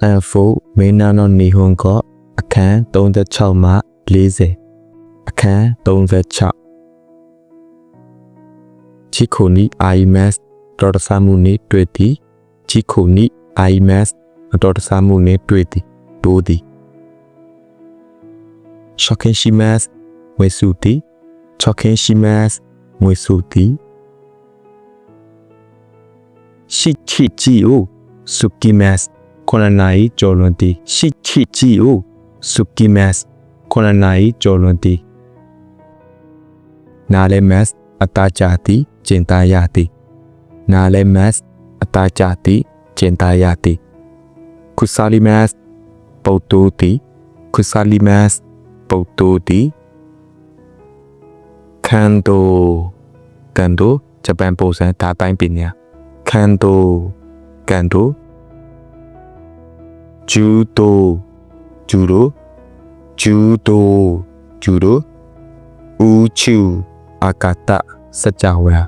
တန်ဖိုမေနာနောနီဟွန်ကအခန်း36မှ40အခန်း36ချီခိုနီအိုင်မက်စ်တော်တဆမှုနေတွေ့သည်ချီခိုနီအိုင်မက်စ်တော်တဆမှုနေတွေ့သည်တိုးသည်ချော့ကင်ရှိမက်စ်ဝေစုတီချော့ကင်ရှိမက်စ်ဝေစုတီရှိချီချီအိုစုကီမက်စ် 9နာရီကျော်လွန်သည်ရှိချီချီအိုစုကီမတ်9နာရီကျော်လွန်သည်နာလေမတ်အတာချာသည်ကျင်သားရသည်နာလေမတ်အတာချာသည်ကျင်သားရသည်ခုစာလီမတ်ပုတ်တူသည်ခုစာလီမတ်ပုတ်တူသည်ကန်ဒိုကန်ဒိုဂျပန်ပုံစံဒါတိုင်းပညာကန်ဒိုကန်ဒို ဂျူတိုဂျူရိုဂျူတိုဂျူရိုဦးချူအာကာတစัจ java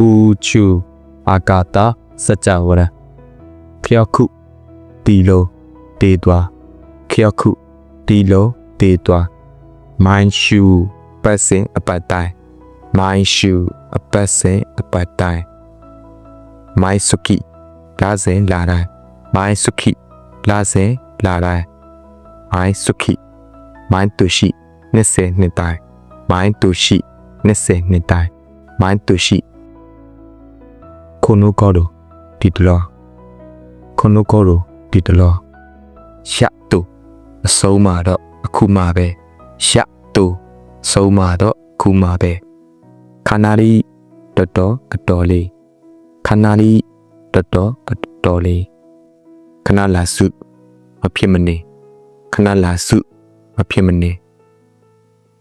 ဦးချူအာကာတစัจ java ဖျောက်ခုတီလိုတေးသွားဖျောက်ခုတီလိုတေးသွား mind shoe ပတ်စင်အပတ်တိုင်း mind shoe အပတ်စင်အပတ်တိုင်း my suki လာစဉ်လာတိုင်း my suki လာစဉ်လာတိုင်း my suki my tushi နှစ်စင်နှစ်တိုင်း my tushi နှစ်စင်နှစ်တိုင်း my tushi ခုနုကောတို့ဒီတလောခုနုကောတို့ဒီတလောရှက်တူအဆုံးမှာတော့အခုမှပဲရှက်တူဆုံးမှာတော့အခုမှပဲခန္ဓာလေးတော်တော်အတော်လေးခန္ဓာလေးတော်တော်အတော်လေး ခဏလာစုမဖြစ်မနေခဏလာစုမဖြစ်မနေ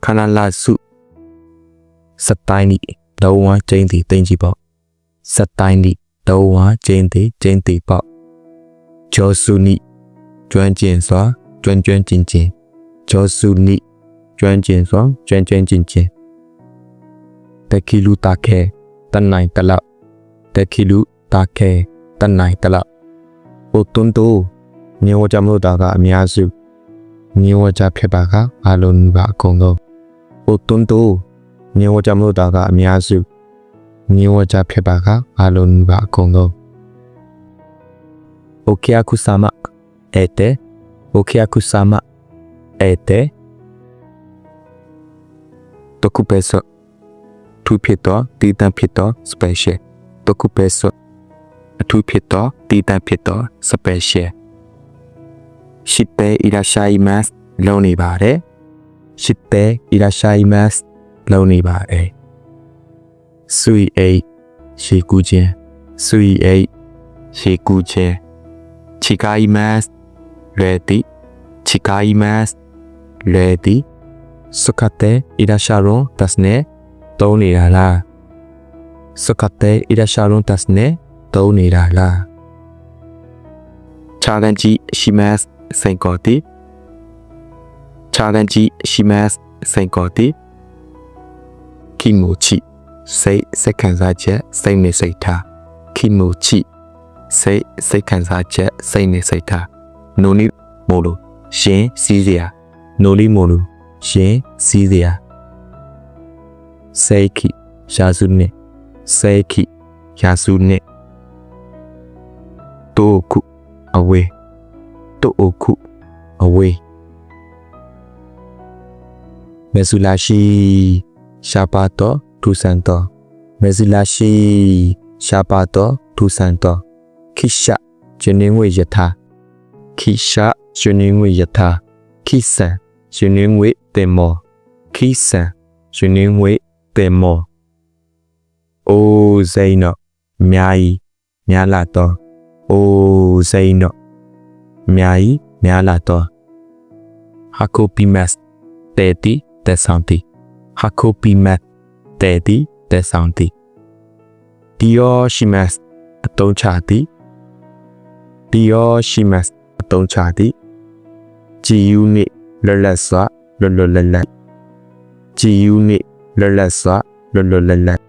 ခဏလာစုစတိုင်းဤလုံးဝကျင်းသည်တင်ကြည့်ပေါ့စတိုင်းဤလုံးဝကျင်းသည်ကျင်းသည်ပေါ့ဂျောဆုနိကျွမ်းကျင်စွာကျွမ်းကျွမ်းကျင်ကျင်ဂျောဆုနိကျွမ်းကျင်စွာကျွမ်းကျွမ်းကျင်ကျင်တကီလူတာခဲတနိုင်တလောက်တကီလူတာခဲတနိုင်တလော ကိုတွန်းတိုးမြေဝကြမလို့တာကအများစုမြေဝကြဖြစ်ပါကအလုံးပါအကုန်လုံးကိုတွန်းတိုးမြေဝကြမလို့တာကအများစုမြေဝကြဖြစ်ပါကအလုံးပါအကုန်လုံး Okiakusama ete Okiakusama ete တခုပဲဆိုသူဖြစ်တော့တည်တံဖြစ်တော့ special တခုပဲဆို အထူးဖြစ်သောတည်တံ့ဖြစ်သော special ရှိတဲ့ irashaimas လုံနေပါတယ်ရှိတဲ့ irashaimas လုံနေပါတယ် sui a ရှေကူခြင်း sui a ရှေကူခြင်း chikaimas လွယ်သည် chikaimas လွယ်သည်စကတဲ့ irasharon တစနေတုံးနေတာလားစကတဲ့ irasharon တစနေ သုံးနေတာလားခြာတန်ကြီးရှိမတ်စိန်ကောတီခြာတန်ကြီးရှိမတ်စိန်ကောတီကီမိုချီစိတ်စိတ်ခံစားချက်စိတ်နေစိတ်ထားကီမိုချီစိတ်စိတ်ခံစားချက်စိတ်နေစိတ်ထားနိုနီမိုလိုရှင်စီးစရာနိုလီမိုလိုရှင်စီးစရာစိတ်ခိရာစုနှစ်စိတ်ခိရာစုနှစ် တိုခုအဝေးတိုခုအဝေးမေဆူလာရှိရှာပါတော့ထူဆန်တော့မေဆူလာရှိရှာပါတော့ထူဆန်တော့ခိရှဂျင်းငွေယထာခိရှဂျင်းငွေယထာခိဆန်ဂျင်းငွေတေမောခိဆန်ဂျင်းငွေတေမောအိုးစိန်တော့အများကြီးများလာတော့ အိုးစိန်တော့အများကြီးများလာတော့ဟာကိုပီမတ်တေတီတေဆောင်တီဟာကိုပီမတ်တေတီတေဆောင်တီဒီယောရှိမတ်အတုံးချသည်ဒီယောရှိမတ်အတုံးချသည်ဂျီယူနိလလတ်စွာလွတ်လွတ်လပ်လပ်ဂျီယူနိလလတ်စွာလွတ်လွတ်လပ်လပ်